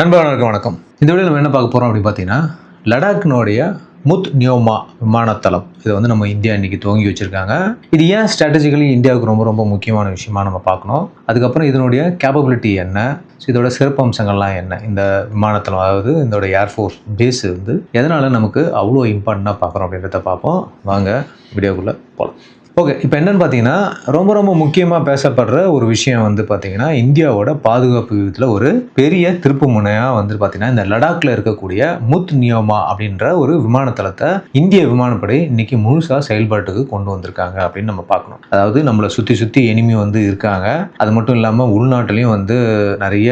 நண்பர்களுக்கு வணக்கம். இந்த வீடியோ நம்ம என்ன பார்க்க போகிறோம் அப்படின்னு பார்த்தீங்கன்னா லடாக்கினுடைய முத் நியோமா விமானத்தளம். இதை வந்து நம்ம இந்தியா இன்னைக்கு துவங்கி வச்சுருக்காங்க. இது ஏன் ஸ்ட்ராட்டஜிக்கலி இந்தியாவுக்கு ரொம்ப ரொம்ப முக்கியமான விஷயமா நம்ம பார்க்கணும்? அதுக்கப்புறம் இதனுடைய கேப்பபிலிட்டி என்ன? ஸோ இதோட சிறப்பம்சங்கள்லாம் என்ன? இந்த விமானத்தளம் அதாவது இதோட ஏர்ஃபோர்ஸ் பேஸ் வந்து எதனால் நமக்கு அவ்வளோ இம்பார்ட்டண்ட்டாக பார்க்குறோம் அப்படின்றத பார்ப்போம். வாங்க வீடியோக்குள்ளே போகலாம் ஓகே இப்போ என்னென்னு பார்த்தீங்கன்னா ரொம்ப ரொம்ப முக்கியமாக பேசப்படுற ஒரு விஷயம் வந்து பார்த்தீங்கன்னா இந்தியாவோட பாதுகாப்பு விதத்தில் ஒரு பெரிய திருப்பு முனையாக வந்து பார்த்தீங்கன்னா இந்த லடாக்ல இருக்கக்கூடிய முத் நியோமா அப்படின்ற ஒரு விமானத்தளத்தை இந்திய விமானப்படை இன்னைக்கு முழுசாக செயல்பாட்டுக்கு கொண்டு வந்திருக்காங்க அப்படின்னு நம்ம பார்க்கணும். அதாவது நம்மளை சுற்றி சுற்றி எனிமி வந்து இருக்காங்க. அது மட்டும் இல்லாமல் உள்நாட்டிலையும் வந்து நிறைய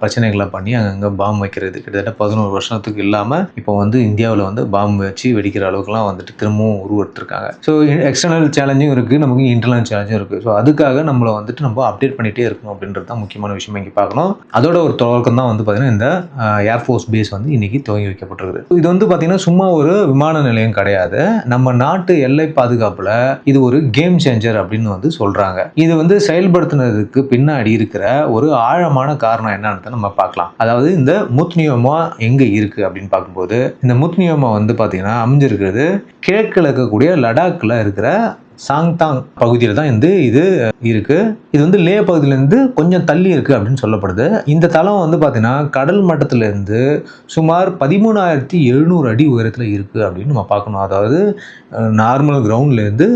பிரச்சனைகளை பண்ணி அங்கங்கே பாம்பு வைக்கிறது. கிட்டத்தட்ட பதினோரு வருஷத்துக்கு இல்லாமல் இப்போ வந்து இந்தியாவில் வந்து பாம்பு வச்சு வெடிக்கிற அளவுக்குலாம் வந்துட்டு திரும்பவும் கொடுத்துருக்காங்க. ஸோ எக்ஸ்டர்னல் சேலஞ்சும் இருக்குது நமக்கு இன்டர்னல் சேலஞ்சும் இருக்குது ஸோ அதுக்காக நம்மளை வந்துட்டு நம்ம அப்டேட் பண்ணிகிட்டே இருக்கணும் அப்படின்றது தான் முக்கியமான விஷயம் இங்கே பார்க்கணும். அதோட ஒரு தொடக்கம் தான் வந்து பார்த்தீங்கன்னா இந்த ஏர்ஃபோர்ஸ் பேஸ் வந்து இன்றைக்கி துவங்கி வைக்கப்பட்டிருக்குது. இது வந்து பார்த்தீங்கன்னா சும்மா ஒரு விமான நிலையம் கிடையாது. நம்ம நாட்டு எல்லை பாதுகாப்பில் இது ஒரு கேம் சேஞ்சர் அப்படின்னு வந்து சொல்கிறாங்க இது வந்து செயல்படுத்தினதுக்கு பின்னாடி இருக்கிற ஒரு ஆழமான காரணம் என்னன்னு நம்ம பார்க்கலாம். அதாவது இந்த முத்னியோமா எங்கே இருக்குது அப்படின்னு பார்க்கும்போது இந்த முத்னியோமா வந்து பார்த்தீங்கன்னா அமைஞ்சிருக்கிறது கிழக்கில் இருக்கக்கூடிய லடாக்கில் இருக்கிற சாங்தாங் பகுதியில் தான் வந்து இது இருக்கு. இது வந்து லே பகுதியிலேருந்து கொஞ்சம் தள்ளி இருக்கு அப்படின்னு சொல்லப்படுது. இந்த தளம் வந்து பார்த்தீங்கன்னா கடல் மட்டத்திலேருந்து சுமார் பதிமூணாயிரத்தி எழுநூறு அடி உயரத்தில் இருக்குது அப்படின்னு நம்ம பார்க்கணும். அதாவது நார்மல் கிரவுண்ட்லேருந்து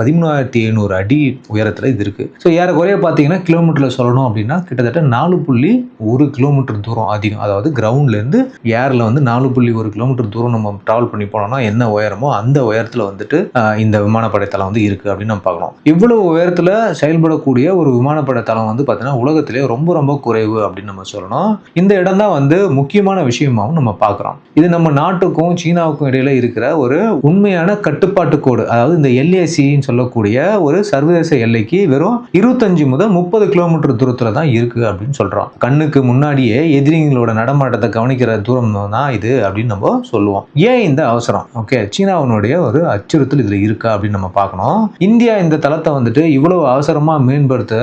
பதிமூணாயிரத்தி எழுநூறு அடி உயரத்தில் இது இருக்குது ஸோ ஏறக்குறைய பார்த்தீங்கன்னா கிலோமீட்டரில் சொல்லணும் அப்படின்னா கிட்டத்தட்ட நாலு புள்ளி ஒரு கிலோமீட்டர் தூரம் அதிகம். அதாவது கிரவுண்ட்லேருந்து ஏரில் வந்து நாலு புள்ளி ஒரு கிலோமீட்டர் தூரம் நம்ம ட்ராவல் பண்ணி போனோம்னா என்ன உயரமோ அந்த உயரத்தில் வந்துட்டு இந்த விமானப்படை தளம் வந்து இருக்குது அப்படின்னு நம்ம பார்க்கணும். இவ்வளவு உயரத்தில் செயல்படக்கூடிய ஒரு விமானப்படை தளம் வந்து பார்த்தீங்கன்னா உலகத்திலே ரொம்ப ரொம்ப குறைவு அப்படின்னு நம்ம சொல்லணும். இந்த இடம் தான் வந்து முக்கியமான விஷயமாகவும் நம்ம பார்க்குறோம். இது நம்ம நாட்டுக்கும் சீனாவுக்கும் இடையில இருக்கிற ஒரு உண்மையான கட்டுப்பாட்டு கோடு. அதாவது இந்த எல்ஏசின்னு சொல்லக்கூடிய ஒரு சர்வதேச எல்லைக்கு வெறும் இருபத்தஞ்சு முதல் முப்பது கிலோமீட்டர் தூரத்தில் தான் இருக்கு அப்படின்னு சொல்றோம். கண்ணுக்கு முன்னாடியே எதிரிங்களோட நடமாட்டத்தை கவனிக்கிற தூரம் தான் இது அப்படின்னு நம்ம சொல்லுவோம். ஏன் இந்த அவசரம்? ஓகே சீனாவினுடைய ஒரு அச்சுறுத்தல் இதுல இருக்கா அப்படின்னு நம்ம பார்க்கணும். இந்தியா இந்த தளத்தை வந்துட்டு இவ்வளவு அவசரமாக மேம்படுத்த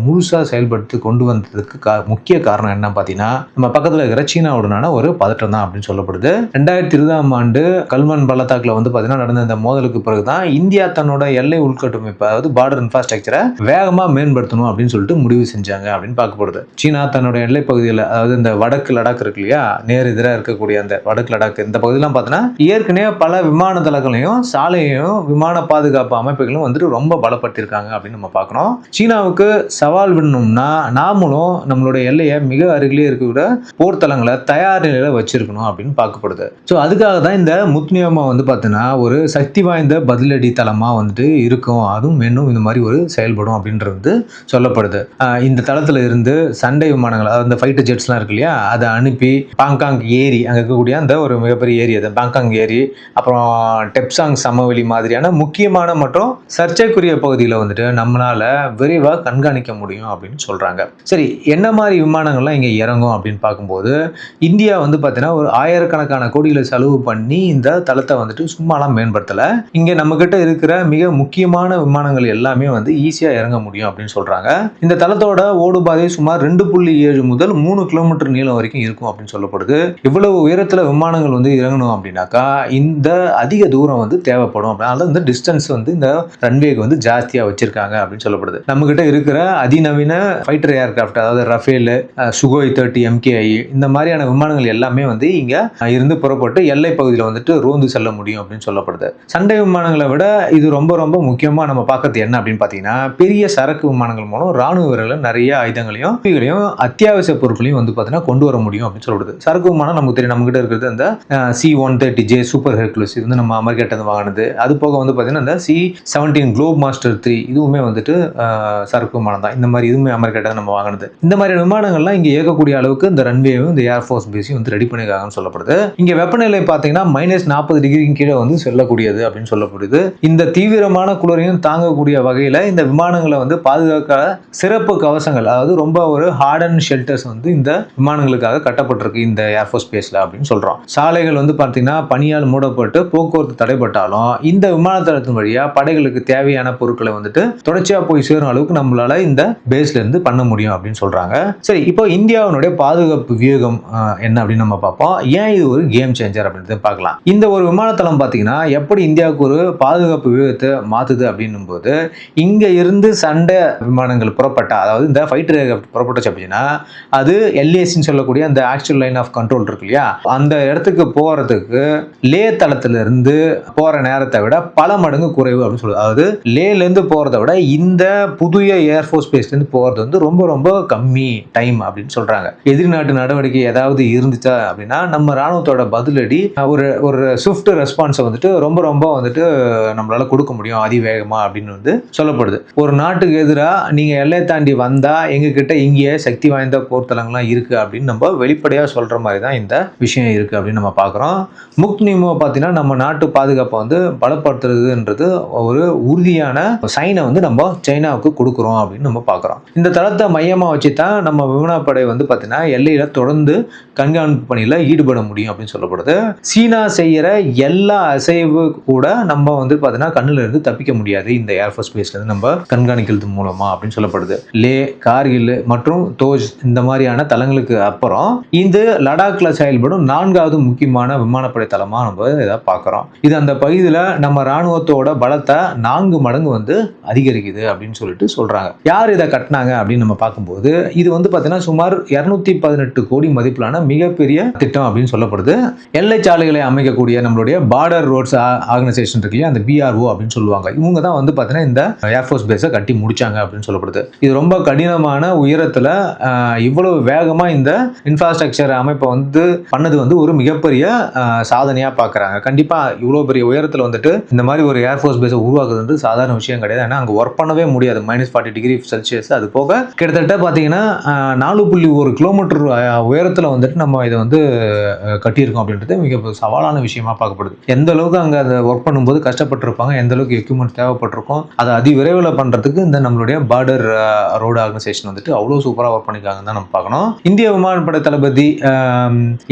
முழுசா செயல்படுத்தி கொண்டு வந்ததுக்கு கா- முக்கிய காரணம் என்ன பார்த்தீங்கன்னா நம்ம பக்கத்தில் இருக்கிற சீனாவுடனான ஒரு பதட்டம் தான் அப்படின்னு சொல்லப்படுது. ரெண்டாயிரத்தி இருபதாம் ஆண்டு கல்வன் பள்ளத்தாக்கில் வந்து பார்த்தீங்கன்னா நடந்த இந்த மோதலுக்கு பிறகு தான் இந்தியா தன்னோட எல்லை உள்கட்டமைப்பு அதாவது பார்டர் இன்ஃப்ராஸ்ட்ரக்சரை வேகமாக மேம்படுத்தணும் அப்படின்னு சொல்லிட்டு முடிவு செஞ்சாங்க அப்படின்னு பார்க்கப்படுது சீனா தன்னுடைய எல்லை பகுதியில் அதாவது இந்த வடக்கு லடாக் இருக்கு இல்லையா நேர் எதிராக இருக்கக்கூடிய அந்த வடக்கு லடாக் இந்த பகுதியெல்லாம் பார்த்தோன்னா ஏற்கனவே பல விமான தளங்களையும் சாலையையும் விமான பாதுகாப்பு அமைப்புகளும் வந்துட்டு ரொம்ப பலப்படுத்தியிருக்காங்க அப்படின்னு நம்ம பார்க்கணும். சீனாவுக்கு சவால் விடணும்னா நாமளும் நம்மளுடைய எல்லையை மிக அருகிலே இருக்கக்கூட போர்த்தலங்களை தயார் நிலையில் வச்சிருக்கணும் அப்படின்னு பார்க்கப்படுது ஸோ அதுக்காக தான் இந்த முத்னியமா வந்து பார்த்தீங்கன்னா ஒரு சக்தி வாய்ந்த பதிலடி தளமாக வந்துட்டு இருக்கும். அதுவும் இன்னும் இந்த மாதிரி ஒரு செயல்படும் அப்படின்றது வந்து சொல்லப்படுது. இந்த தளத்தில் இருந்து சண்டை விமானங்கள் அதாவது இந்த ஃபைட்டர் ஜெட்ஸ்லாம் இருக்கு இல்லையா? அதை அனுப்பி பாங்காங் ஏரி அங்கே இருக்கக்கூடிய அந்த ஒரு மிகப்பெரிய ஏரி அது பாங்காங் ஏரி அப்புறம் டெப்சாங் சமவெளி மாதிரியான முக்கியமான மற்றும் சர்ச்சைக்குரிய பகுதியில் வந்துட்டு நம்மளால விரைவாக கண்காணிக்க முடியும் அப்படின்னு சொல்கிறாங்க சரி என்ன மாதிரி விமானங்கள்லாம் இங்கே இறங்கும் அப்படின்னு பார்க்கும்போது இந்தியா வந்து பார்த்தீங்கன்னா ஒரு ஆயிரக்கணக்கான கோடிகளை செலவு பண்ணி இந்த தளத்தை வந்துட்டு சும்மாலாம் மேம்படுத்தலை. இங்கே நம்மக்கிட்ட இருக்கிற மிக முக்கிய முக்கியமான விமானங்கள் எல்லாமே வந்து ஈஸியாக இறங்க முடியும் அப்படின்னு சொல்கிறாங்க இந்த தளத்தோட ஓடுபாதை சுமார் ரெண்டு புள்ளி ஏழு முதல் மூணு கிலோமீட்டர் நீளம் வரைக்கும் இருக்கும் அப்படின்னு சொல்லப்படுது. இவ்வளவு உயரத்தில் விமானங்கள் வந்து இறங்கணும் அப்படின்னாக்கா இந்த அதிக தூரம் வந்து தேவைப்படும். அதனால இந்த டிஸ்டன்ஸ் வந்து இந்த ரன்வேக்கு வந்து ஜாஸ்தியாக வச்சிருக்காங்க அப்படின்னு சொல்லப்படுது. நம்மக்கிட்ட இருக்கிற அதிநவீன ஃபைட்டர் ஏர்கிராஃப்ட் அதாவது ரஃபேல் சுகோய் தேர்ட்டி எம்கேஐ இந்த மாதிரியான விமானங்கள் எல்லாமே வந்து இங்கே இருந்து புறப்பட்டு எல்லை பகுதியில் வந்துட்டு ரோந்து செல்ல முடியும் அப்படின்னு சொல்லப்படுது. சண்டை விமானங்களை விட இது ரொம்ப ரொம்ப முக்கியமாக நம்ம பார்க்கறது என்ன அப்படின்னு பார்த்தீங்கன்னா பெரிய சரக்கு விமானங்கள் மூலம் ராணுவ வீரர்கள் நிறைய ஆயுதங்களையும் இவைகளையும் அத்தியாவசிய பொருட்களையும் வந்து பார்த்தீங்கன்னா கொண்டு வர முடியும் அப்படின்னு சொல்லப்படுது. சரக்கு விமானம் நமக்கு தெரியும் நம்ம கிட்ட இருக்கிறது அந்த C one thirty J super Hercules இது வந்து நம்ம அமெரிக்காட்ட வாங்கினது. அது போக வந்து பார்த்தீங்கன்னா இந்த C seventeen Globemaster three இதுவுமே வந்துட்டு சரக்கு விமானம் தான். இந்த மாதிரி இதுவுமே அமெரிக்காட்ட நம்ம வாங்கினது. இந்த மாதிரி விமானங்கள்லாம் இங்கே இயக்கக்கூடிய அளவுக்கு இந்த ரன்வேவும் இந்த ஏர்ஃபோர்ஸ் பேஸையும் வந்து ரெடி பண்ணியிருக்காங்கன்னு சொல்லப்படுது. இங்கே வெப்பநிலை பார்த்தீங்கன்னா மைனஸ் நாற்பது டிகிரிக்கு கீழே வந்து செல்லக்கூடியது அப்படின்னு சொல்லப்படுது. இந்த தீவிரமான அதிகமான குளிரையும் தாங்கக்கூடிய வகையில் இந்த விமானங்களை வந்து பாதுகாக்க சிறப்பு கவசங்கள் அதாவது ரொம்ப ஒரு ஹார்ட் அண்ட் ஷெல்டர்ஸ் வந்து இந்த விமானங்களுக்காக கட்டப்பட்டிருக்கு இந்த ஏர்ஃபோர்ஸ் பேஸில் அப்படின்னு சொல்கிறோம் சாலைகள் வந்து பார்த்தீங்கன்னா பனியால் மூடப்பட்டு போக்குவரத்து தடைப்பட்டாலும் இந்த விமானத்தளத்தின் வழியாக படைகளுக்கு தேவையான பொருட்களை வந்துட்டு தொடர்ச்சியாக போய் சேரும் அளவுக்கு நம்மளால இந்த பேஸ்ல இருந்து பண்ண முடியும் அப்படின்னு சொல்கிறாங்க சரி இப்போ இந்தியாவினுடைய பாதுகாப்பு வியூகம் என்ன அப்படின்னு நம்ம பார்ப்போம். ஏன் இது ஒரு கேம் சேஞ்சர் அப்படின்றத பார்க்கலாம். இந்த ஒரு விமானத்தளம் பார்த்தீங்கன்னா எப்படி இந்தியாவுக்கு ஒரு பாதுகாப்பு வியூகத்தை மாற்றுது அப்படின்னும் போது இங்கே இருந்து சண்டை விமானங்கள் புறப்பட்டா அதாவது இந்த ஃபைட்டர் புறப்பட்டுச்சு அப்படின்னா அது எல்ஏசின்னு சொல்லக்கூடிய அந்த ஆக்சுவல் லைன் ஆஃப் கண்ட்ரோல் இருக்கு இல்லையா? அந்த இடத்துக்கு போகிறதுக்கு லே தளத்திலிருந்து போகிற நேரத்தை விட பல மடங்கு குறைவு அப்படின்னு சொல்லுது. அதாவது லேலேருந்து போகிறத விட இந்த புதிய ஏர்ஃபோர்ஸ் பேஸ்லேருந்து போகிறது வந்து ரொம்ப ரொம்ப கம்மி டைம் அப்படின்னு சொல்கிறாங்க எதிரி நாட்டு நடவடிக்கை ஏதாவது இருந்துச்சா அப்படின்னா நம்ம ராணுவத்தோட பதிலடி ஒரு ஒரு ஸ்விஃப்ட் ரெஸ்பான்ஸை வந்துட்டு ரொம்ப ரொம்ப வந்துட்டு நம்மளால் கொடுக்க முடியும். அதிவேகமா அப்படின்னு வந்து சொல்லப்படுது. ஒரு நாட்டுக்கு எதிராக நீங்கள் எல்லை தாண்டி வந்தால் எங்ககிட்ட இங்கேயே சக்தி வாய்ந்த போர்த்தலங்கள்லாம் இருக்குது அப்படின்னு நம்ம வெளிப்படையாக சொல்கிற மாதிரி தான் இந்த விஷயம் இருக்கு அப்படின்னு நம்ம பார்க்குறோம். முக் பார்த்தீங்கன்னா நம்ம நாட்டு பாதுகாப்பை வந்து பலப்படுத்துறதுன்றது ஒரு உறுதியான சைனை வந்து நம்ம சைனாவுக்கு கொடுக்குறோம் அப்படின்னு நம்ம பார்க்குறோம். இந்த தளத்தை மையமாக வச்சு தான் நம்ம விமானப்படை வந்து பார்த்தீங்கன்னா எல்லையில் தொடர்ந்து கண்காணிப்பு பணியில் ஈடுபட முடியும் அப்படின்னு சொல்லப்படுது. சீனா செய்கிற எல்லா அசைவு கூட நம்ம வந்து பார்த்தீங்கன்னா கண்ணில் இருந்து தப்பிக்க முடியாது. இந்த ஏர்ஃபோர்ஸ் பேஸ்லேருந்து நம்ம கண்காணிக்கிறது மூலமாக அப்படின்னு சொல்லப்படுது. லே கார்கில் மற்றும் தோஜ் இந்த மாதிரியான தளங்களுக்கு அப்புறம் இந்த லடாக்ல செயல்படும் நான்காவது முக்கியமான விமானப்படை தளமாக நம்ம இதை பார்க்குறோம். இது அந்த பகுதியில் நம்ம ராணுவத்தோட பலத்தை நான்கு மடங்கு வந்து அதிகரிக்குது அப்படின்னு சொல்லிட்டு சொல்கிறாங்க யார் இதை கட்டினாங்க அப்படின்னு நம்ம பார்க்கும்போது இது வந்து பார்த்தீங்கன்னா சுமார் இரநூத்தி பதினெட்டு கோடி மதிப்பிலான மிகப்பெரிய திட்டம் அப்படின்னு சொல்லப்படுது. எல்லை சாலைகளை அமைக்கக்கூடிய நம்மளுடைய பார்டர் ரோட்ஸ் ஆர்கனைசேஷன் இருக்கு இல்லையா? அந்த பிஆர்ஓ அப்படின்னு சொல்லுவாங்க. இவங்க தான் வந்து பார்த்தீங்கன்னா இந்த ஏர்ஃபோர்ஸ் பேஸை கட்டி முடிச்சாங்க அப்படின்னு சொல்லப்படுது. இது ரொம்ப கடினமான உயரத்தில் இவ்வளவு வேகமாக இந்த இன்ஃப்ராஸ்ட்ரக்சர் அமைப்பை வந்து பண்ணது வந்து ஒரு மிகப்பெரிய சாதனையாக பார்க்குறாங்க கண்டிப்பாக இவ்வளோ பெரிய உயரத்தில் வந்துட்டு இந்த மாதிரி ஒரு ஏர்ஃபோர்ஸ் பேஸை உருவாக்குறது வந்து சாதாரண விஷயம் கிடையாது. ஏன்னா அங்கே ஒர்க் பண்ணவே முடியாது. மைனஸ் ஃபார்ட்டி டிகிரி செல்சியஸ் அது போக கிட்டத்தட்ட பார்த்தீங்கன்னா நாலு புள்ளி ஒரு கிலோமீட்டர் உயரத்தில் வந்துட்டு நம்ம இதை வந்து கட்டியிருக்கோம் அப்படின்றது மிக சவாலான விஷயமா பார்க்கப்படுது. எந்த அளவுக்கு அங்கே அதை ஒர்க் பண்ணும்போது கஷ்டப்பட்டிருப்பாங்க எந்த அளவுக்கு எக்யூப்மெண்ட் தேவைப்பட்டிருக்கும். அதை அதிவிரைவில் பண்ணுறதுக்கு இந்த நம்மளுடைய பார்டர் ரோடு ஆர்கனைசேஷன் வந்துட்டு அவ்வளோ சூப்பராக ஒர்க் பண்ணிக்காங்கன்னு தான் நம்ம பார்க்கணும். இந்திய விமானப்படை தளபதி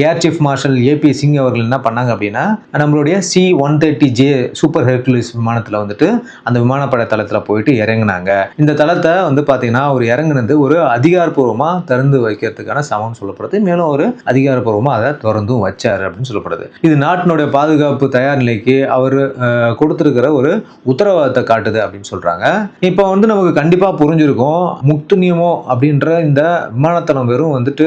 air chief marshal AP Singh அவர்கள் என்ன பண்ணாங்க அப்படின்னா நம்மளுடைய C one thirty J super Hercules விமானத்தில் வந்துட்டு அந்த விமானப்படை தளத்தில் போயிட்டு இறங்குனாங்க. இந்த தளத்தை வந்து பார்த்தீங்கன்னா அவர் இறங்கினது ஒரு அதிகாரப்பூர்வமாக திறந்து வைக்கிறதுக்கான சமம் சொல்லப்படுது. மேலும் ஒரு அதிகாரப்பூர்வமாக அதை திறந்தும் வச்சார் அப்படின்னு சொல்லப்படுது. இது நாட்டினுடைய பாதுகாப்பு தயார் நிலைக்கு அவர் கொடுத்துருக்கிற ஒரு உத்தரவாதத்தை காட்டுது அப்படின்னு சொல்றாங்க. இப்போ வந்து நமக்கு கண்டிப்பாக புரிஞ்சிருக்கும். முக்துனியமோ அப்படின்ற இந்த விமானத்தனம் வெறும் வந்துட்டு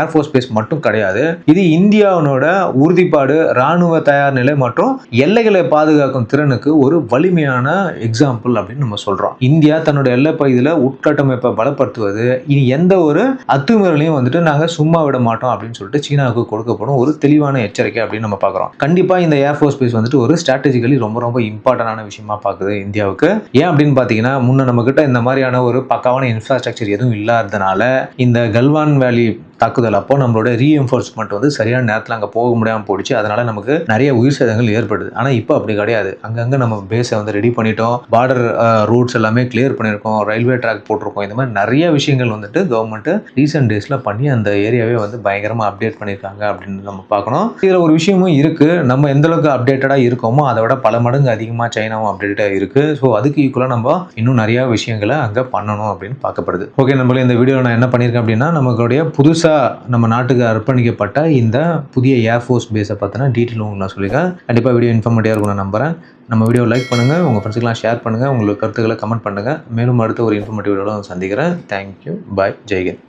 ஏர்ஃபோர்ஸ் பேஸ் மட்டும் கிடையாது. இது இந்தியாவினோட உறுதிப்பாடு ராணுவ தயார் நிலை மற்றும் எல்லைகளை பாதுகாக்கும் திறனுக்கு ஒரு வலிமையான எக்ஸாம்பிள் அப்படின்னு நம்ம சொல்றோம். இந்தியா தன்னோட எல்லை பகுதியில் உட்கட்டமைப்பை பலப்படுத்துவது இனி எந்த ஒரு அத்துமீறலையும் வந்துட்டு நாங்கள் சும்மா விட மாட்டோம் அப்படின்னு சொல்லிட்டு சீனாவுக்கு கொடுக்கப்படும் ஒரு தெளிவான எச்சரிக்கை அப்படின்னு நம்ம பார்க்குறோம். கண்டிப்பாக இந்த ஏர்ஃபோர்ஸ் பேஸ் வந்துட்டு ஒரு ஸ்ட்ராட்டஜிக்கலி ரொம்ப ரொம்ப இம்பார்ட்டண்டான விஷயமா பார்க்குது இந்தியாவுக்கு. ஏன் அப்படின்னு பார்த்தீங்கன்னா முன்ன நம்மக்கிட்ட இந்த மாதிரியான ஒரு பக்காவான இன்ஃப்ராஸ்ட்ரக்சர் எதுவும் இல்லாததுனால இந்த கல்வான் வேலி தாக்குதல். அப்போ நம்மளோட ரீஎன்ஃபோர்ஸ்மெண்ட் வந்து சரியான நேரத்தில் அங்கே போக முடியாமல் போயிடுச்சு. அதனால நமக்கு நிறைய உயிர் சேதங்கள் ஏற்படுது. ஆனால் இப்போ அப்படி கிடையாது. அங்கங்கே நம்ம பேஸை வந்து ரெடி பண்ணிட்டோம். பார்டர் ரூட்ஸ் எல்லாமே கிளியர் பண்ணியிருக்கோம். ரயில்வே ட்ராக் போட்டிருக்கோம். இந்த மாதிரி நிறைய விஷயங்கள் வந்துட்டு கவர்மெண்ட்டு ரீசெண்ட் டேஸில் பண்ணி அந்த ஏரியாவே வந்து பயங்கரமாக அப்டேட் பண்ணியிருக்காங்க அப்படின்னு நம்ம பார்க்கணும். இதில் ஒரு விஷயமும் இருக்குது நம்ம எந்த அளவுக்கு அப்டேட்டடாக இருக்கோமோ அதை விட பல மடங்கு அதிகமாக சைனாவும் அப்டேட்டாக இருக்குது ஸோ அதுக்கு ஈக்குவலாக நம்ம இன்னும் நிறையா விஷயங்களை அங்கே பண்ணணும் அப்படின்னு பார்க்கப்படுது. ஓகே நம்மள இந்த வீடியோவில் நான் என்ன பண்ணியிருக்கேன் அப்படின்னா நம்மளுடைய புதுசாக நம்ம நாட்டுக்கு அர்ப்பணிக்கப்பட்ட இந்த புதிய ஏர்ஃபோர்ஸ் பேஸை பார்த்தோன்னா டீட்டெயில் உங்களுக்கு நான் சொல்லியிருக்கேன். கண்டிப்பாக வீடியோ இன்ஃபார்மேட்டிவாக இருக்கும் நான் நம்புறேன். நம்ம வீடியோ லைக் பண்ணுங்கள் உங்கள் ஃப்ரெண்ட்ஸுக்கெல்லாம் ஷேர் பண்ணுங்கள் உங்களுக்கு கருத்துக்களை கமெண்ட் பண்ணுங்கள் மேலும் அடுத்த ஒரு இன்ஃபர்மேட்டிவ் வீடியோவில் சந்திக்கிறேன். Thank you bye ஜெய்கன்